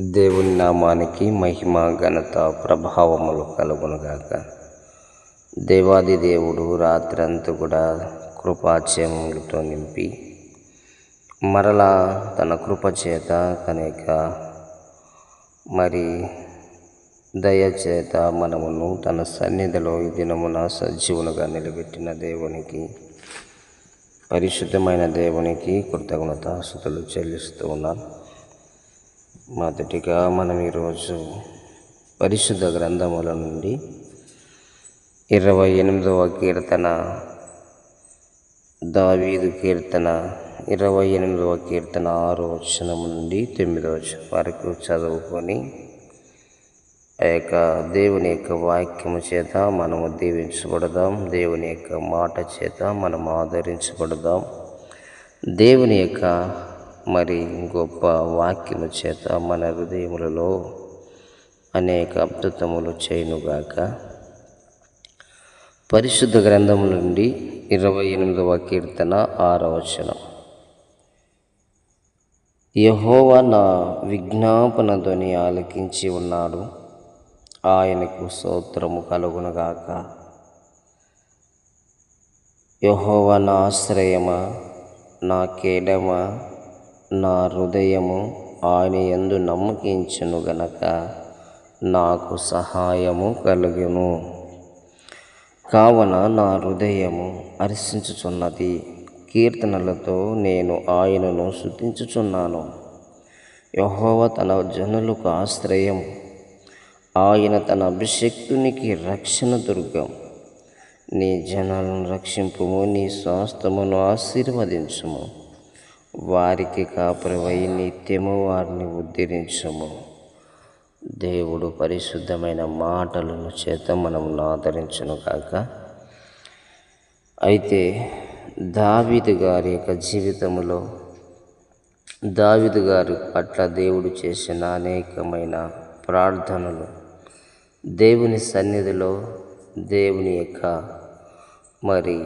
దేవుని నామానికి మహిమ ఘనత ప్రభావములు కలుగునుగాక. దేవాది దేవుడు రాత్రంతా కూడా కృపాక్షేమములతో నింపి మరలా తన కృప చేత కనుక మరి దయచేత మనమును తన సన్నిధిలో ఈ దినమున సజీవునుగా నిలబెట్టిన దేవునికి పరిశుద్ధమైన దేవునికి కృతజ్ఞతాసుతులు చెల్లిస్తూ ఉన్నాను మొదటిగా మనం ఈరోజు పరిశుద్ధ గ్రంథముల నుండి ఇరవై ఎనిమిదవ కీర్తన దావీదు కీర్తన ఇరవై ఎనిమిదవ కీర్తన ఆరో వచనము నుండి తొమ్మిదవ వరకు చదువుకొని ఆ యొక్క దేవుని యొక్క వాక్యము చేత మనము దీవించబడదాం. దేవుని యొక్క మాట చేత మనం ఆదరించబడదాం. దేవుని యొక్క మరి గొప్ప వాక్యము చేత మన హృదయములలో అనేక అద్భుతములు చేయునుగాక. పరిశుద్ధ గ్రంథము నుండి ఇరవై ఎనిమిదవ కీర్తన ఆరవచనం యహోవ యహోవా నా విజ్ఞాపన ధ్వని ఆలకించి ఉన్నాడు. ఆయనకు స్తోత్రము కలుగునగాక. యహోవా నా ఆశ్రయమా నా కేడమా నా హృదయము ఆయన ఎందు నమ్మకించను గనక నాకు సహాయము కలుగును. కావున నా హృదయము హర్షించుచున్నది. కీర్తనలతో నేను ఆయనను శుద్ధించుచున్నాను యహోవ తన జనులకు ఆశ్రయం. ఆయన తన అభిషక్తునికి రక్షణ దుర్గం. నీ జనాలను రక్షింపుము నీ స్వాస్థమును ఆశీర్వదించుము. వారికి కాపురవై నిత్యము వారిని ఉద్ధరించము. దేవుడు పరిశుద్ధమైన మాటలను చేత మనం ఆదరించను కాక అయితే దావిదు గారి యొక్క జీవితంలో దావిదు గారి పట్ల దేవుడు చేసిన అనేకమైన ప్రార్థనలు దేవుని సన్నిధిలో దేవుని యొక్క మరి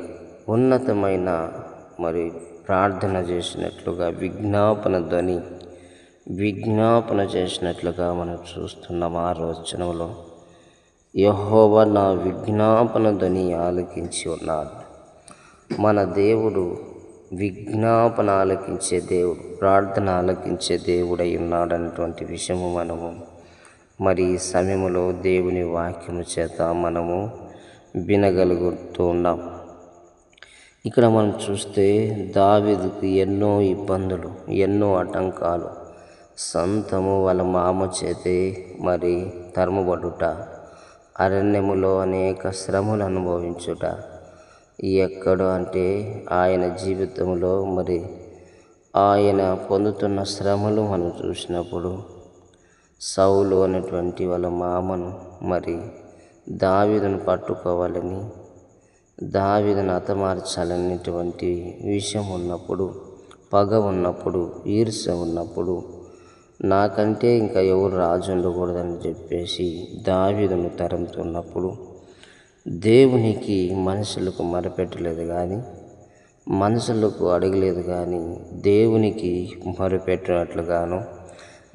ఉన్నతమైన మరి ప్రార్థన చేసినట్లుగా విజ్ఞాపన ధ్వని విజ్ఞాపన చేసినట్లుగా మనం చూస్తున్నాం ఆ రోజనంలో. యహోవ నా విజ్ఞాపన ధ్వని ఆలకించి ఉన్నాడు. మన దేవుడు విజ్ఞాపన ఆలకించే దేవుడు ప్రార్థన ఆలకించే దేవుడై ఉన్నాడన్నటువంటి విషయము మనము. మరి ఈ సమయంలో దేవుని వాక్యము చేత మనము వినగలుగుతూ ఉన్నాం. ఇక్కడ మనం చూస్తే దావిదికి ఎన్నో ఇబ్బందులు ఎన్నో ఆటంకాలు. సంతము వాళ్ళ మామ చేతే మరి తరమబడుట అరణ్యములో అనేక శ్రమలు అనుభవించుట. ఎక్కడ అంటే ఆయన జీవితంలో మరి ఆయన పొందుతున్న శ్రమలు మనం చూసినప్పుడు సౌలు అనేటువంటి వాళ్ళ మామను మరి దావీదును పట్టుకోవాలని దావిదను హతమార్చాలనేటువంటి విషయం ఉన్నప్పుడు పగ ఉన్నప్పుడు ఈర్ష ఉన్నప్పుడు నాకంటే ఇంకా ఎవరు రాజు ఉండకూడదని చెప్పేసి దావిదను తరంతున్నప్పుడు దేవునికి మనుషులకు మొరపెట్టలేదు కానీ మనుషులకు అడగలేదు కానీ దేవునికి మొరపెట్టినట్లుగాను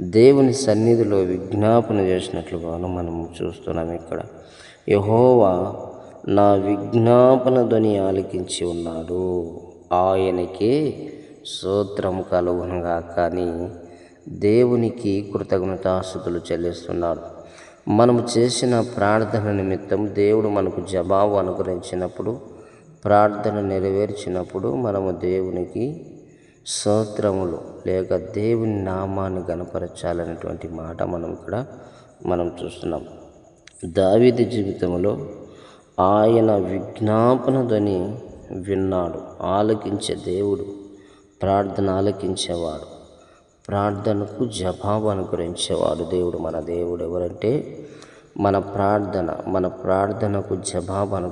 దేవుని సన్నిధిలో విజ్ఞాపన చేసినట్లుగాను మనం చూస్తున్నాం ఇక్కడ. యహోవా నా విజ్ఞాపన ధ్వని ఆలకించి ఉన్నాడు. ఆయనకే సూత్రం కలుగునగా కానీ దేవునికి కృతజ్ఞతాస్థుతులు చెల్లిస్తున్నాడు. మనము చేసిన ప్రార్థన నిమిత్తం దేవుడు మనకు జవాబు అనుగ్రహించినప్పుడు ప్రార్థన నెరవేర్చినప్పుడు మనము దేవునికి స్తోత్రములు లేక దేవుని నామాన్ని గనపరచాలనేటువంటి మాట మనం ఇక్కడ మనం చూస్తున్నాం. దావిది జీవితంలో ఆయన విజ్ఞాపన ధ్వని విన్నాడు. ఆలకించే దేవుడు ప్రార్థన ఆలకించేవాడు. ప్రార్థనకు జవాబు అనుగ్రహించేవాడు దేవుడు మన దేవుడు ఎవరంటే మన ప్రార్థన మన ప్రార్థనకు జవాబు అను